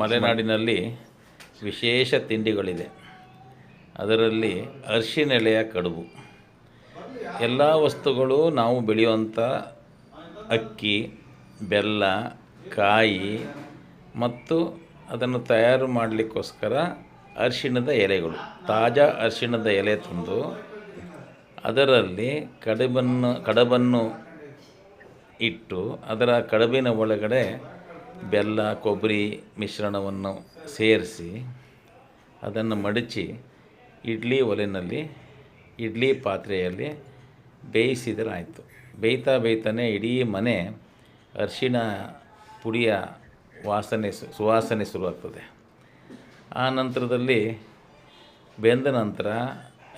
ಮಲೆನಾಡಿನಲ್ಲಿ ವಿಶೇಷ ತಿಂಡಿಗಳಿದೆ. ಅದರಲ್ಲಿ ಅರಿಶಿನೆಲೆಯ ಕಡುಬು. ಎಲ್ಲ ವಸ್ತುಗಳು ನಾವು ಬೆಳೆಯುವಂಥ ಅಕ್ಕಿ, ಬೆಲ್ಲ, ಕಾಯಿ ಮತ್ತು ಅದನ್ನು ತಯಾರು ಮಾಡಲಿಕ್ಕೋಸ್ಕರ ಅರಿಶಿಣದ ಎಲೆಗಳು. ತಾಜಾ ಅರಿಶಿಣದ ಎಲೆ ತಂದು ಅದರಲ್ಲಿ ಕಡುಬನ್ನು, ಕಡಬನ್ನು ಇಟ್ಟು ಅದರ ಕಡುಬಿನ ಒಳಗಡೆ ಬೆಲ್ಲ, ಕೊಬ್ಬರಿ ಮಿಶ್ರಣವನ್ನು ಸೇರಿಸಿ ಅದನ್ನು ಮಡಚಿ ಇಡ್ಲಿ ಒಲೆಯಲ್ಲಿ ಇಡ್ಲಿ ಪಾತ್ರೆಯಲ್ಲಿ ಬೇಯಿಸಿದರೆ ಆಯಿತು ಬೇಯ್ತಾ ಬೇಯ್ತಾನೆ ಇಡೀ ಮನೆ ಅರಿಶಿಣ ಪುಡಿಯ ವಾಸನೆ ಸುವಾಸನೆ ಶುರುವಾಗ್ತದೆ. ಆ ನಂತರದಲ್ಲಿ ಬೆಂದ ನಂತರ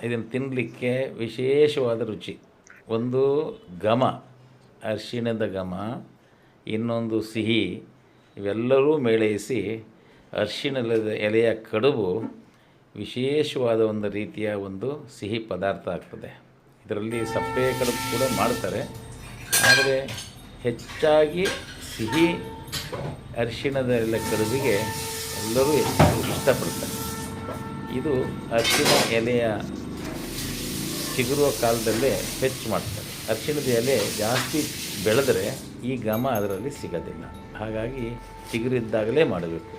ಇದನ್ನು ತಿನ್ನಲಿಕ್ಕೆ ವಿಶೇಷವಾದ ರುಚಿ. ಒಂದು ಘಮ, ಅರಿಶಿಣದ ಘಮ, ಇನ್ನೊಂದು ಸಿಹಿ ಇವೆಲ್ಲರೂ ಮೇಳೈಸಿ ಅರಿಶಿಣದ ಎಲೆಯ ಕಡುಬು ವಿಶೇಷವಾದ ಒಂದು ರೀತಿಯ ಒಂದು ಸಿಹಿ ಪದಾರ್ಥ ಆಗ್ತದೆ. ಇದರಲ್ಲಿ ಸಪ್ಪೆ ಕಡುಬು ಕೂಡ ಮಾಡ್ತಾರೆ. ಆದರೆ ಹೆಚ್ಚಾಗಿ ಸಿಹಿ ಅರಿಶಿಣದ ಎಲೆ ಕಡುಬಿಗೆ ಎಲ್ಲರೂ ಹೆಚ್ಚು ಇಷ್ಟಪಡ್ತಾರೆ. ಇದು ಅರಿಶಿಣ ಎಲೆಯ ಚಿಗುರುವ ಕಾಲದಲ್ಲೇ ಹೆಚ್ಚು ಮಾಡ್ತಾರೆ. ಅರಿಶಿಣದ ಎಲೆ ಜಾಸ್ತಿ ಬೆಳೆದರೆ ಈ ಘಮ ಅದರಲ್ಲಿ ಸಿಗೋದಿಲ್ಲ. ಹಾಗಾಗಿ ಚಿಗುರಿದ್ದಾಗಲೇ ಮಾಡಬೇಕು.